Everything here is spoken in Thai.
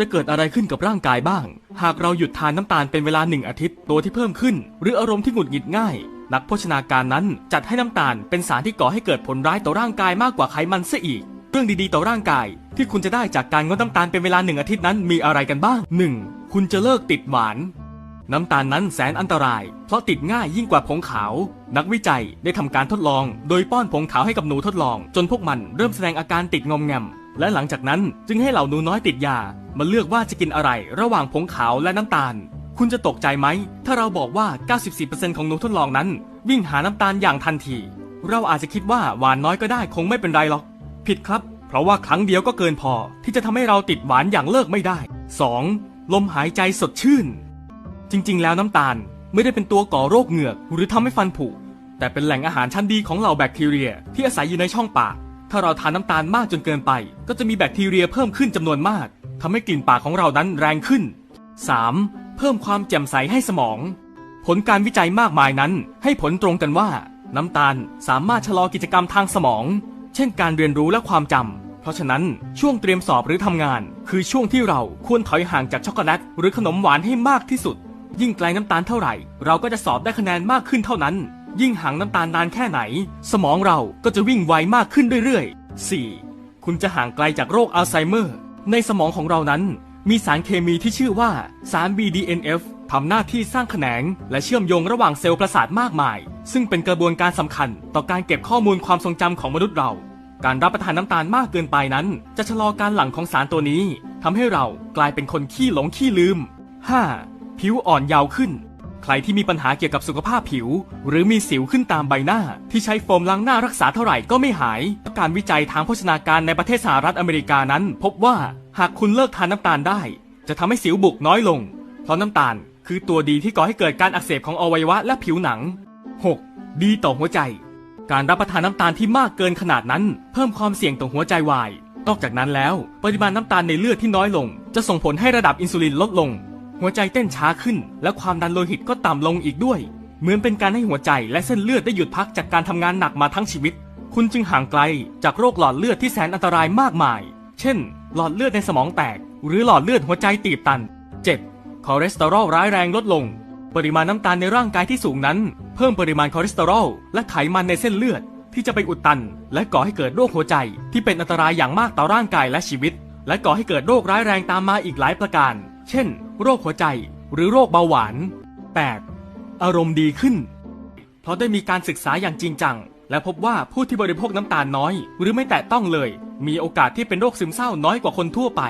จะเกิดอะไรขึ้นกับร่างกายบ้าง หากเราหยุดทานน้ำตาลเป็นเวลาหนึ่งอาทิตย์ตัวที่เพิ่มขึ้น หรืออารมณ์ที่หงุดหงิดง่าย นักโภชนาการนั้นจัดให้น้ำตาลเป็นสารที่ก่อให้เกิดผลร้ายต่อร่างกายมากกว่าไขมันซะอีก เรื่องดีๆต่อร่างกาย ที่คุณจะได้จากการงดน้ำตาลเป็นเวลาหนึ่งอาทิตย์นั้นมีอะไรกันบ้าง 1. คุณจะเลิกติดหวาน น้ำตาลนั้นแสนอันตราย เพราะติดง่ายยิ่งกว่าผงขาว นักวิจัยได้ทำการทดลอง โดยป้อนผงขาวให้กับหนูทดลอง จนพวกมันเริ่มแสดงอาการติดงอมแงม และหลังจากนั้นจึงให้เหล่าหนูน้อยติดยามาเลือกว่าจะกินอะไรระหว่างผงขาวและน้ำตาล คุณจะตกใจไหม ถ้าเราบอกว่า 94%ของหนูทดลองนั้น วิ่งหาน้ำตาลอย่างทันที เราอาจจะคิดว่าหวานน้อยก็ได้คงไม่เป็นไรหรอก ผิดครับ เพราะว่าครั้งเดียวก็เกินพอที่จะทำให้เราติดหวานอย่างเลิกไม่ได้ 2. ลมหายใจสดชื่น จริง ๆ แล้วน้ำตาลไม่ได้เป็นตัวก่อโรคเหงือกหรือทำให้ฟันผุแต่เป็นแหล่งอาหารชั้นดีของเหล่าแบคทีเรียที่อาศัยอยู่ในช่องปาก ถ้าเราทานน้ำตาลมากจนเกินไป ก็จะมีแบคทีเรียเพิ่มขึ้นจำนวนมากทำให้กลิ่นปากของเรานั้นแรงขึ้น 3. เพิ่มความแจ่มใสให้สมอง ผลการวิจัยมากมายนั้น ให้ผลตรงกันว่า น้ำตาลสามารถชะลอกิจกรรมทางสมอง เช่นการเรียนรู้และความจำ เพราะฉะนั้นช่วงเตรียมสอบหรือทำงาน คือช่วงที่เราควรถอยห่างจากช็อกโกแลตหรือขนมหวานให้มากที่สุด ยิ่งไกลน้ำตาลเท่าไหร่ เราก็จะสอบได้คะแนนมากขึ้นเท่านั้น ยิ่งห่างน้ำตาลนานแค่ไหน สมองเราก็จะวิ่งไวมากขึ้นเรื่อยๆ 4. คุณจะห่างไกลจากโรคอัลไซเมอร์ ในสมองของเรานั้น มีสารเคมีที่ชื่อว่าสาร BDNF ทำหน้าที่สร้างแขนง และเชื่อมโยงระหว่างเซลล์ประสาทมากมาย ซึ่งเป็นกระบวนการสำคัญต่อการเก็บข้อมูลความทรงจำของมนุษย์เรา การรับประทานน้ำตาลมากเกินไปนั้น จะชะลอการหลั่งของสารตัวนี้ทำให้เรากลายเป็นคนขี้หลงขี้ลืม 5. ผิวอ่อนยาวขึ้น รที่มีปัญหาเกี่ยวกับสุขภาพผิว หรือมีสิวขึ้นตามใบหน้า ที่ใช้โฟมล้างหน้ารักษาเท่าไหร่ก็ไม่หาย การวิจัยทางโภชนาการในประเทศสหรัฐอเมริกานั้น พบว่าหากคุณเลิกทานน้ำตาลได้ จะทำให้สิวบุกน้อยลง เพราะน้ำตาลคือตัวดีที่ก่อให้เกิดการอักเสบของอวัยวะและผิวหนัง 6. ดีต่อหัวใจ การรับประทานน้ำตาลที่มากเกินขนาดนั้น เพิ่มความเสี่ยงต่อหัวใจวาย นอกจากนั้นแล้ว ปริมาณน้ำตาลในเลือดที่น้อยลง จะส่งผลให้ระดับอินซูลินลดลง หัวใจเต้นช้าขึ้น และความดันโลหิตก็ต่ำลงอีกด้วย เหมือนเป็นการให้หัวใจและเส้นเลือดได้หยุดพักจากการทำงานหนักมาทั้งชีวิต คุณจึงห่างไกลจากโรคหลอดเลือดที่แสนอันตรายมากมาย เช่น หลอดเลือดในสมองแตก หรือหลอดเลือดหัวใจตีบตัน 7. คอเลสเตอรอลร้ายแรงลดลง ปริมาณน้ำตาลในร่างกายที่สูงนั้น เพิ่มปริมาณคอเลสเตอรอลและไขมันในเส้นเลือดที่จะไปอุดตัน และก่อให้เกิดโรคหัวใจที่เป็นอันตรายอย่างมากต่อร่างกายและชีวิต และก่อให้เกิดโรคร้ายแรงตามมาอีกหลายประการ เช่น โรคหัวใจหรือโรคเบาหวาน 8. อารมณ์ดีขึ้น เพราะได้มีการศึกษาอย่างจริงจัง และพบว่าผู้ที่บริโภคน้ำตาลน้อย หรือไม่แตะต้องเลย มีโอกาสที่เป็นโรคซึมเศร้าน้อยกว่าคนทั่วไป